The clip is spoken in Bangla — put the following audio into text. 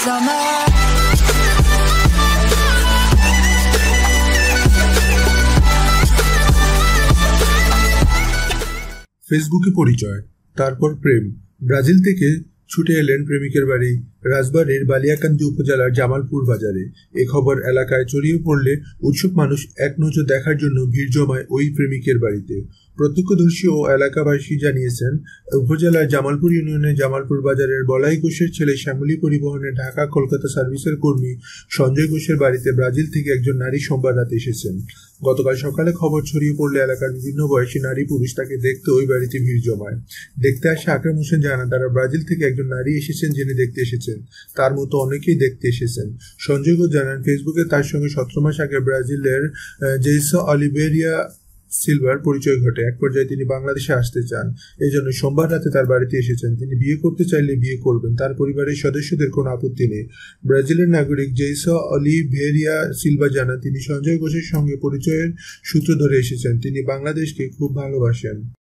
summer. ফেসবুকে পরিচয় তারপর প্রেম ব্রাজিল থেকে ছুটে এলেন প্রেমিকের বাড়ি। রাজবাড়ির বালিয়াকান্দি উপজেলার জামালপুর বাজারে। এ খবর এলাকায় ছড়িয়ে পড়লে উৎসুক মানুষ এক নজর দেখার জন্য ভিড় জমায় ওই প্রেমিকের বাড়িতে। প্রত্যক্ষদর্শী ও এলাকাবাসী জানিয়েছেন, উপজেলার জামালপুর ইউনিয়নের জামালপুর বাজারের বলাই ঘোষের ছেলে শ্যামলী পরিবহনে ঢাকা কলকাতা সার্ভিসের কর্মী সঞ্জয় ঘোষের বাড়িতে ব্রাজিল থেকে একজন নারী সোমবার রাতে এসেছেন। গতকাল সকালে খবর ছড়িয়ে পড়লে এলাকার বিভিন্ন বয়সী নারী পুরুষ তাকে দেখতে ওই বাড়িতে ভিড় জমায়। দেখতে আসে আকরাম হোসেন জানান, তারা ব্রাজিল থেকে একজন নারী এসেছেন যিনি দেখতে এসেছেন। তার মতো অনেকেই দেখতে এসেছেন। সঞ্জয় জানান, ফেসবুকে তার সঙ্গে সতেরো মাস আগে ব্রাজিলের জেইসো অলিভেরিয়া সিলভার পরিচয় ঘটে। এক পর্যায়ে তিনি বাংলাদেশে আসতে চান। এই জন্য সোমবার রাতে তার বাড়িতে এসেছেন। তিনি বিয়ে করতে চাইলে বিয়ে করবেন। তার পরিবারের সদস্যদের কোনো আপত্তি নেই। ব্রাজিলের নাগরিক জেইসো অলিভেরিয়া সিলভা জানা তিনি সঞ্জয় ঘোষের সঙ্গে পরিচয়ের সূত্র ধরে এসেছেন। তিনি বাংলাদেশকে খুব ভালোবাসেন।